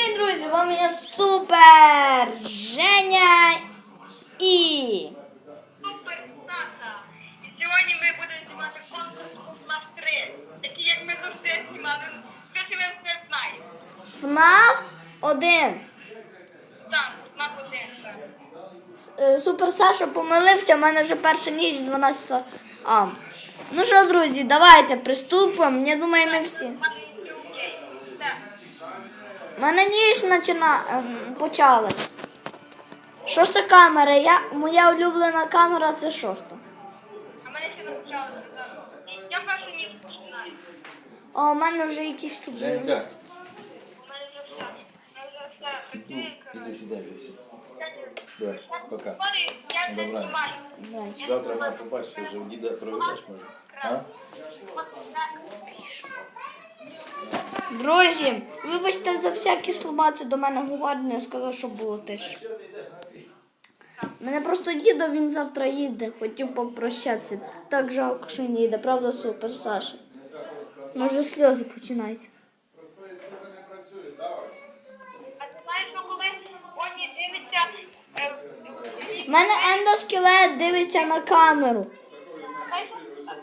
Окей, друзі, вам я супер Женя і. Супер Саша! І сьогодні ми будемо знімати конкурс на 3, такий як ми завжди знімали. Що ти все знаєте? ФНАФ 1. Так, на один. Е, Супер Саша помилився, в мене вже перша ніч 12 А. Ну що, друзі, давайте приступимо. Я думаю, ми всі. У мене ніч почина... ем, почалась. Шоста камера. Я... Моя улюблена камера це шоста. А мене ще не почали. Я першу ніч починаю. О, у мене вже якісь тут. У мене вже все. У мене вже все. Іди сюди. Давай, пока. Добре. Завтра мав побачити, вже діда проведеш, може? А? Друзі, вибачте за всякі слова, це до мене говорить, я сказав, що було теж. Мене просто дідо, він завтра їде, хотів попрощатися. Так жалко, що не їде, правда, супер, Саша. Вже сльози починаються. У мене ендоскелет дивиться на камеру.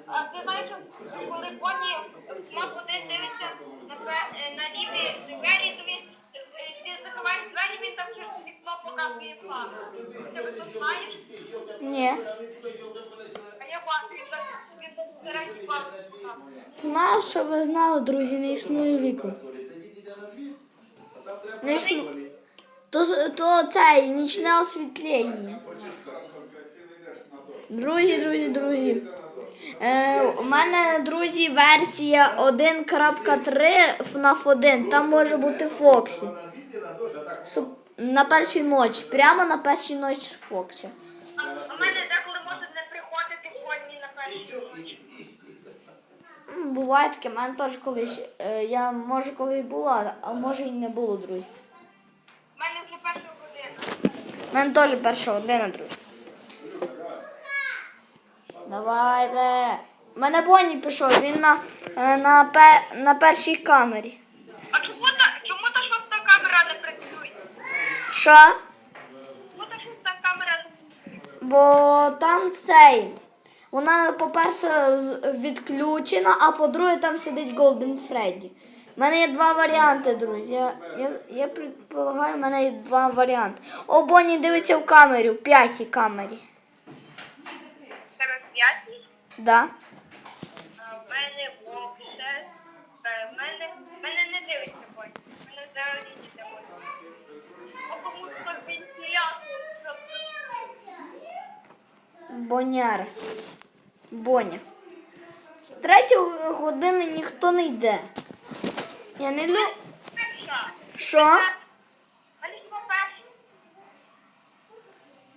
а- ти знаєш, коли Оні на дивиться на, пе- е, на ліві двері, то він е, ти закриваєш двері, він там через вікно показує план. Ти ви це знаєш? Ні. А я бачу, він так він так всередині план показує. ФНАФ, щоб ви знали, друзі, не існує віку. Не існує. То, то це нічне освітлення. Друзі, друзі, друзі. Е, у мене, друзі, версія 1.3 FNAF 1. Там може бути Фоксі. Суп- На першій ночі. Прямо на першій ночі Фоксі. А у мене деколи може не приходити Оні на першій ночі. М, Буває таке, в мене теж колись. е, Я може колись була, а може і не було, друзі. У мене вже перша година. У мене теж перша година, друзі. Давайте. У мене Бонні пішов, він на, е, на, пе, на першій камері. А чому та чому та шоста камера не працює? Що? Чому та шоста камера не працює? Бо там цей. Вона, по-перше, відключена, а по-друге, там сидить Голден Фредді. У мене є два варіанти, друзі. Я, я, я предполагаю, в мене є два варіанти. О, Бонні дивиться в камеру, в п'ятій камері. Да? А в мене. В мене, в мене не дивиться бой. В мене взагалі не дивиться. Тому що вентилятор. Боняра. Боня. Третю години ніхто не йде. Я не люблю. Що?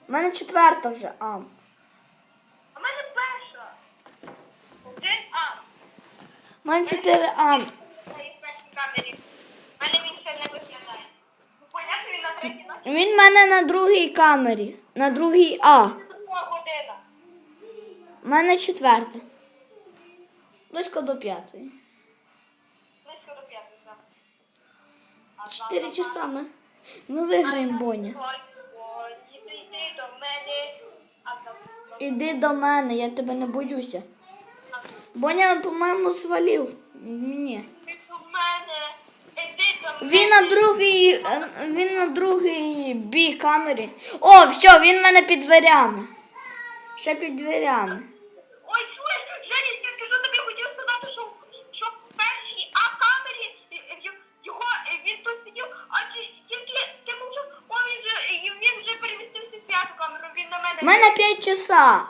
У мене четверта вже. А. А в мене перша. Один А. У мене чотири А. На їх першій камері. В мене він ще не виглядає. Ну, понятно, він на третій ночі. Він в мене на другій камері. На другій А. У мене четверта. Близько до п'ятої. Близько до п'ятої, так. Чотири часа ми. Виграємо Боня. Мене. Іди до мене, я тебе не боюся. Боня, по-моєму, свалив. Ні. Він на другий, е, він на другий бій камері. О, все, він в мене під дверями. Ще під дверями. Ой, чуєш, Женя, я скажу тобі, хотів сказати, що, що в першій А-камері е, е, його, е, він тут сидів, а ті- тільки ти мовчав, о, він вже, е, він вже перемістився в п'яту камеру, він на мене. У мене 5 часа.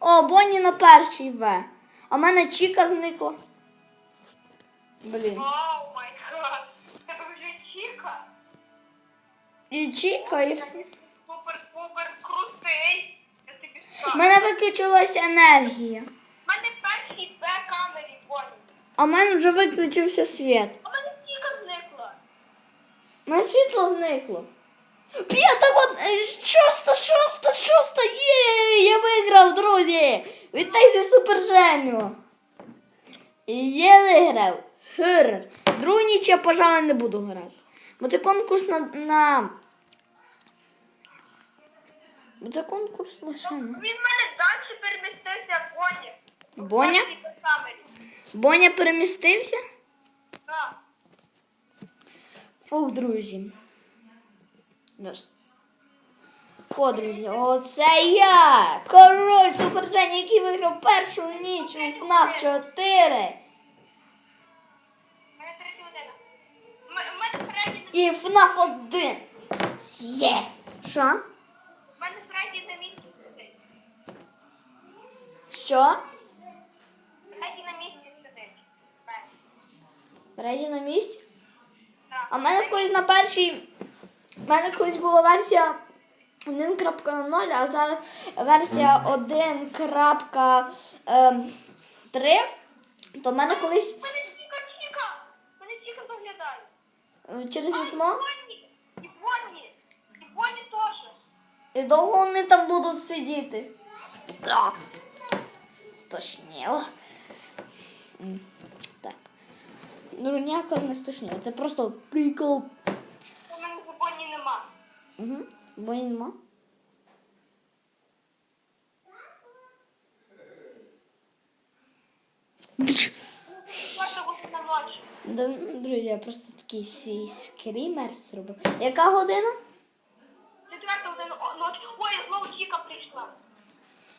О, Бонні на першій В. А в мене Чіка зникла. Блін. Оу май гад, тебе вже чіка. І Чіка, і. Супер-пупер крутий. Я тобі У скажу. мене виключилась енергія. У мене перший Б-камері, понял. А в мене вже виключився світ. А в мене стіка зникла. У мене світло зникло. П'ята год... е, шоста, шоста, шоста, є, я виграв, друзі. Вітайте Супер Женю. Я виграв. Хир. Другу ніч я, пожалуй, не буду грати. Бо це конкурс на. на... Бо це конкурс на лише. Він в мене далі перемістився Боні. Боня? Боні. Боня перемістився? Так. Фух, друзі. Дос. О, друзі, оце я! Король Супержені, який виграв першу ніч у FNAF 4. У мене третя година. У мене- У мене Фредді І FNAF 1. Є! Що? мене Фредді на місці сидить. Фредді на місці. А в мене колись на першій. У мене колись була версія 1.0, а зараз версія 1.3. То в мене колись мене Сіка Чіка. У мене Сіка заглядає. е, через вікно. І Бонні. І Бонні. І Бонні теж. І довго вони там будуть сидіти. А, Стошніло. Так. Ну, ніяко не стошніло. Це просто прикол. У мене Бонні нема. Угу. Ночі. Да, Друзі, я просто такий свій скрімер зробив. Яка година? Четверта година о, ночі. Ой, знову Чіка прийшла.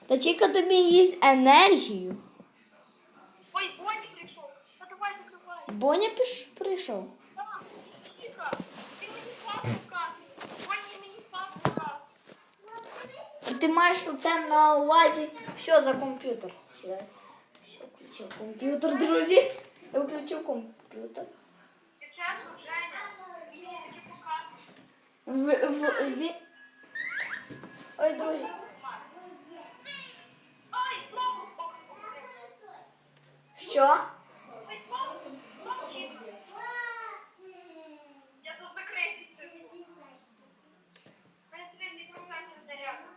Та Чіка тобі їсть енергію. Ой, Бонні прийшов. Та давай закривай. Боня піш прийшов. Так, Чіка. Ти мені славу показуєш. Бонні мені славу показує. Ти маєш це на увазі все за комп'ютер. Все, все включив комп'ютер, друзі. Я включив комп'ютер. В, в, в... Ой, друзі. Що? Ой, знову. Знову Чіка. Я тут закритий. У мене 30% заряду.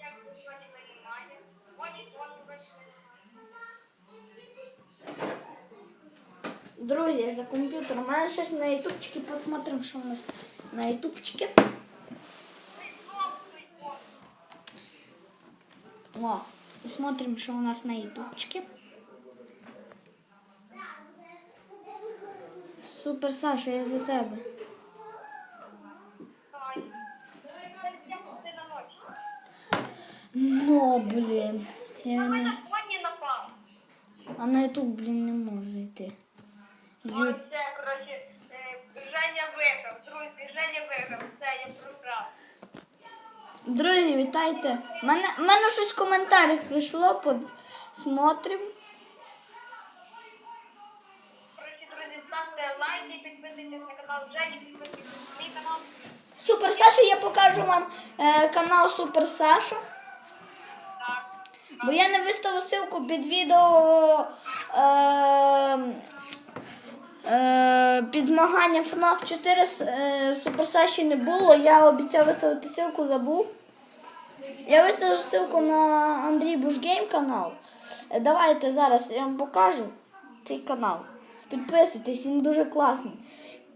Як сьогодні немає. Бонні теж вийшли. Друзі, за комп'ютер. У мене щось на ютубчики посмотрим, що у нас на Бонні. О, посмотрим, що у нас на ютубчики. Супер, Саша, я за тебе. Ну, блін. Я. А на ютуб, блін, не можу йти. Ю... все, коротше, е, Женя виграв. Друзі, Женя виграв. Все, я програв. Друзі, вітайте. У мене, мене щось в коментарях прийшло, посмотрим. Коротше, друзі, ставте лайки, підписуйтесь на канал Жені, підписуйтесь на мій канал. Супер Саша, я покажу вам е, канал Супер Саша. Так. Бо я не виставив ссылку під відео е, е, під змагання FNAF 4 е, Супер не було. Я обіцяв виставити ссылку, забув. Я виставив ссылку на Андрій Бушгейм канал. Е, Давайте зараз я вам покажу цей канал. Підписуйтесь, він дуже класний.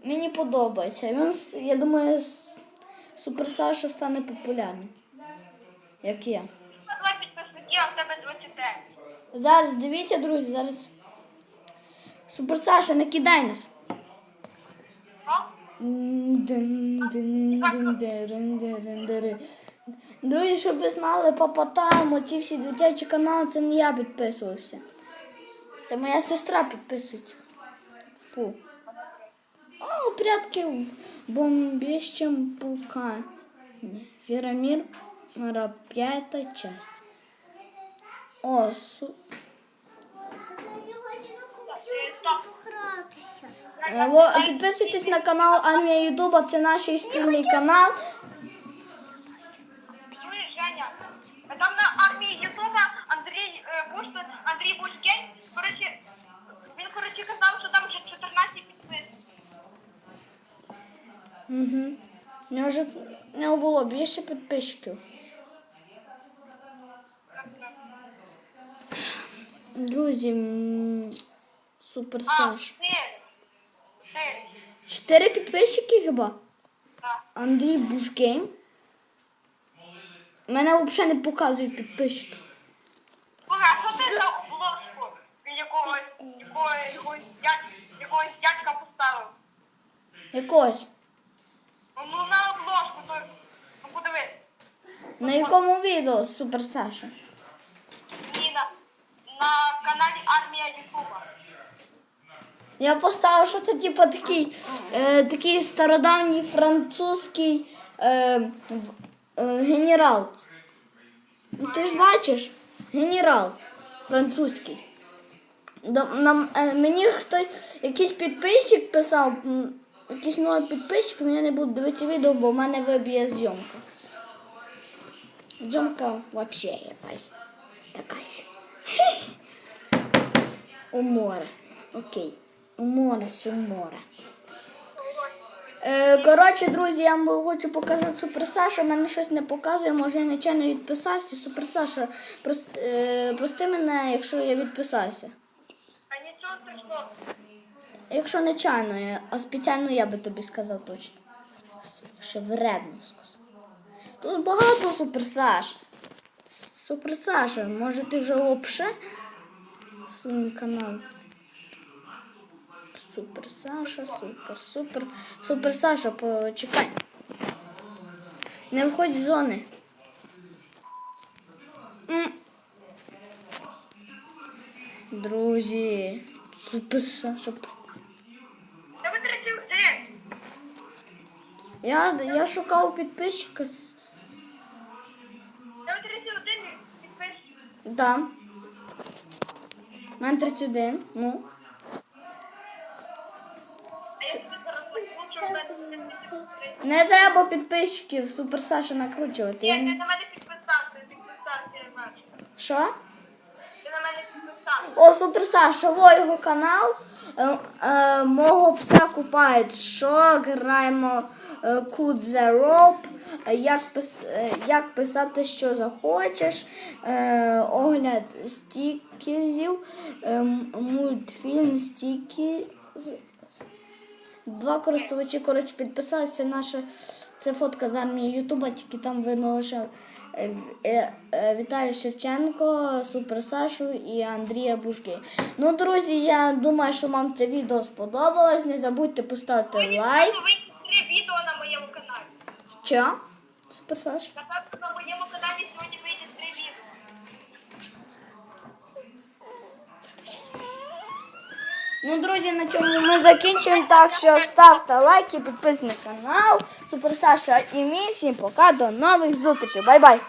Мені подобається. Він, я думаю, с- Супер Саша стане популярним. Як я. Два підписники, а в тебе 29. Зараз дивіться, друзі, зараз. Супер Саша, не кидай нас. Друзі, щоб ви знали, папа там, оці всі дитячі канали, це не я підписувався. Це моя сестра підписується. Фу. О, прятки в бомбіщем пулкані. Фірамір, п'ята часть. О, су... е, стоп. Е, во- Підписуйтесь на канал Армія Ютуба, це наш спільний канал. Там на армії Ютуба Андрій е, Буш, Андрій Бушкей, коротше, він, коротше, казав, що там вже 14 підписників. Угу. У нього вже у нього було більше підписчиків. Друзі, Супер Саш. Чотири. Чотири підписчики хіба? Андрій Бушгейм. Мене взагалі не показують підписчики. Слухай, а що ти за обложку якогось, якогось, якогось, дядь- якогось дядька поставив? Якось. Ну, ну на обложку, то, ну подивись. На якому відео Супер Саша? Ні, на, на каналі Армія Ютуба. Я поставив, що це типу такий, е, такий стародавній французький е, е, генерал. Ну, Ти ж бачиш? Генерал французький. Нам, е, мені хтось, якийсь підписчик писав, якийсь новий підписчик, але я не буду дивитися відео, бо в мене виб'є зйомка. Зйомка взагалі якась. Такась. У море. Окей. У море, все море. Е, коротше, друзі, я вам хочу показати Супер Саша. У Мене щось не показує, може я нечайно відписався. Супер Саша, прос, е, прости мене, якщо я відписався. А нічого страшного. Якщо нечайно, а спеціально я би тобі сказав точно. Ще вредно сказав. Тут багато Супер Саш. Супер Саша, може ти вже опше своїм каналом. Супер Саша, супер, супер. Супер Саша, почекай. Не виходь з зони. Друзі, супер Саша. Тебе 31. Я, я шукав підписчика. з- Тебе 31. Да. У мене 31. Ну. Не треба підписчиків Супер Саша накручувати. Ні, ти на мене підписався. Що? Ти на мене підписався. О, Супер Саша, во його канал. Е, е, мого пса купають. Що граємо е, the Rope, е, як, пис, е, як писати, що захочеш, е, огляд стікізів, е, мультфільм стікі. Два користувачі, коротше, підписалися. Наша це фотка з армії Ютуба, тільки там видно лише е, е, е, Віталій Шевченко, Супер Сашу і Андрія Бушки. Ну, друзі, я думаю, що вам це відео сподобалось. Не забудьте поставити лайк. Три відео на моєму каналі. Що? Супер Саша? На моєму каналі сьогодні Ну, друзі, на цьому ми закінчимо. Так що ставте лайки, підписуйтесь на канал. Супер Саша і мій. Всім пока, до нових зустрічей. Бай-бай.